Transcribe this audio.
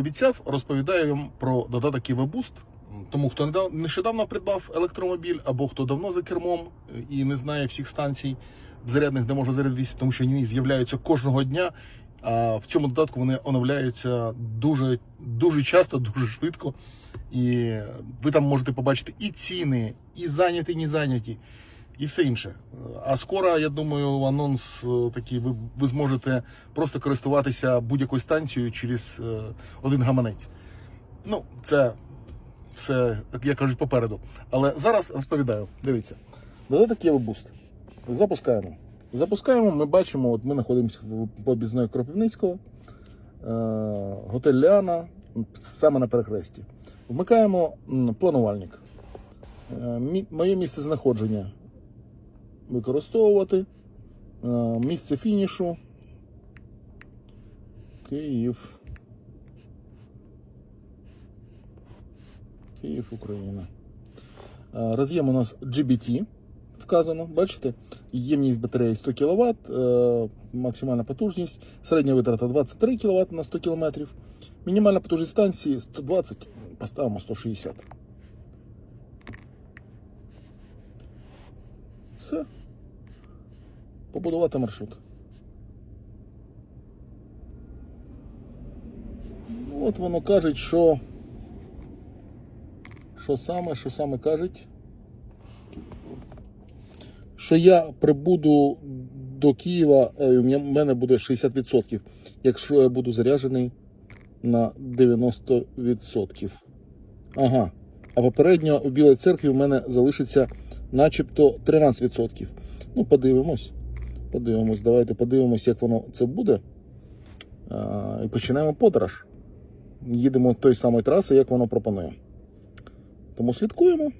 Обіцяв, розповідаю вам про додаток Boost. Тому хто нещодавно придбав електромобіль, або хто давно за кермом е, і не знає всіх станцій зарядних, де можна зарядитися, тому що вони з'являються кожного дня. А в цьому додатку вони оновляються дуже, дуже часто, дуже швидко. І ви там можете побачити і ціни, і зайняті, і не зайняті, і все інше. А скоро, я думаю, анонс е, такий, ви, ви зможете просто користуватися будь-якою станцією через е, один гаманець. Ну, це все, як кажуть, попереду. Але зараз розповідаю. Дивіться. Додаток є Boost. Запускаємо. Запускаємо, ми бачимо, от ми знаходимося в об'їзної Кропивницького, е, готель Ліана, саме на перехресті. Вмикаємо планувальник. Моє місце знаходження використовувати. Е, Місце фінішу. Київ. Київ, Україна. Е, Роз'єм у нас GBT вказано, бачите? Ємність батареї 100 кВт, максимальна потужність, середня витрата 23 кВт на 100 км. Мінімальна потужність станції 120, поставимо 160. Все. Побудувати маршрут. Ну, От воно каже, що. Що саме, що саме кажуть? Що я прибуду до Києва, е, у мене буде 60%, якщо я буду заряджений на 90%. Ага. А попередньо у Білій церкві у мене залишиться начебто 13%. Ну, подивимось. Подивимось, давайте подивимось, як воно це буде. І починаємо подорож. Їдемо той самої траси, як воно пропонує. Тому слідкуємо.